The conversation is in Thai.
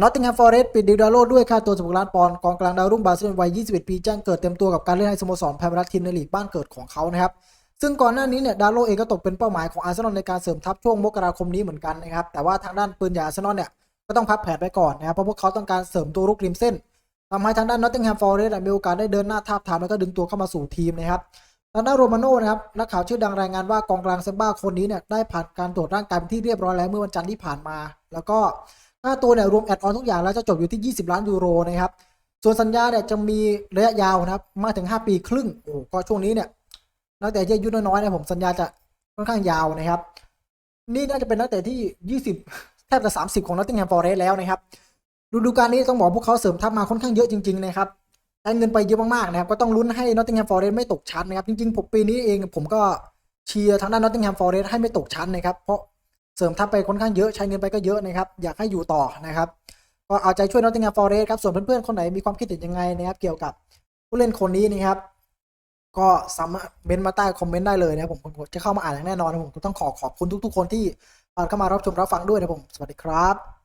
นอตติงแฮมฟอร์เรสต์ปิดดิวดาโลด้วยค่าตัว16ล้านปอนด์กองกลางดาวรุ่งบราซิลวัย 21 ปีแจ้งเกิดเต็มตัวกับการเล่นให้สโมสรไพรัสทีมในลีกบ้านเกิดของเขานะครับ ซึ่งก่อนหน้านี้เนี่ยดาโลเองก็ตกเป็นเป้าหมายของอาร์เซนอลในการเสริมทัพช่วงมกราคมนี้เหมือนกันนะครับ แต่ว่าทางด้านปืนใหญ่อาร์เซนอลเนี่ยก็ต้องพับแผนไปก่อนนะครับเพราะพวกเขาต้องการเสริมตัวรุกริมเส้นทำให้ทางด้านนอตติงแฮมฟอร์เรสต์มีโอกาสได้เดินหน้าทาบทามแล้วก็ดึงตัวเข้ามาสู่ทีมนะครับทางด้านโรมาโน่นะครับนักข่าวชื่อดังรายงานว่ากองกลางเซมบ้าคนนี้เนี่ยได้ผ่านการตรวจร่างกายเป็นที่เรียบร้อยแล้วเมื่อวันจันทร์ที่ผ่านมา แล้วก็ ค่าตัวเนี่ยรวมแอดออนทุกอย่างแล้วจะจบอยู่ที่ 20 ล้านยูโรนะครับ ส่วนสัญญาเนี่ยจะมีระยะยาวนะครับมากถึง 5 ปีครึ่งโอ้ก็ช่วงนี้เนี่ยนักเตะที่อายุน้อยๆเนี่ยผมสัญญาจะค่อนข้างยาวนะครับ นี่น่าจะเป็นนักเตะที่ 20 แทบจะ 30 ของนอตติงแฮมฟอร์เรสแล้วนะครับฤดูกาลนี้ต้องบอกพวกเขาเสริมทัพมาค่อนข้างเยอะจริงๆนะครับใช้เงินไปเยอะมากๆนะครับ ก็ต้องลุ้นให้ Nottingham Forest ไม่ตกชั้นนะครับ จริงๆผมปีนี้เองผมก็เชียร์ทางด้าน Nottingham Forest ให้ไม่ตกชั้นนะครับ เพราะ เสริมทัพไปค่อนข้างเยอะใช้เงินไปก็เยอะนะครับ อยากให้อยู่ต่อนะครับ ก็เอาใจช่วยนอตติงแฮมฟอเรสต์ครับ ส่วนเพื่อนๆ คนไหนมีความคิดเห็นยังไงนะครับ เกี่ยวกับผู้เล่นคนนี้นะครับ ก็สามารถเมนต์มาใต้คอมเมนต์ได้เลยนะครับผมจะเข้ามาอ่านอย่างแน่นอนนะผมต้องขอขอบคุณทุกๆ คนที่เข้ามารับชมรับฟังด้วยนะผมสวัสดีครับ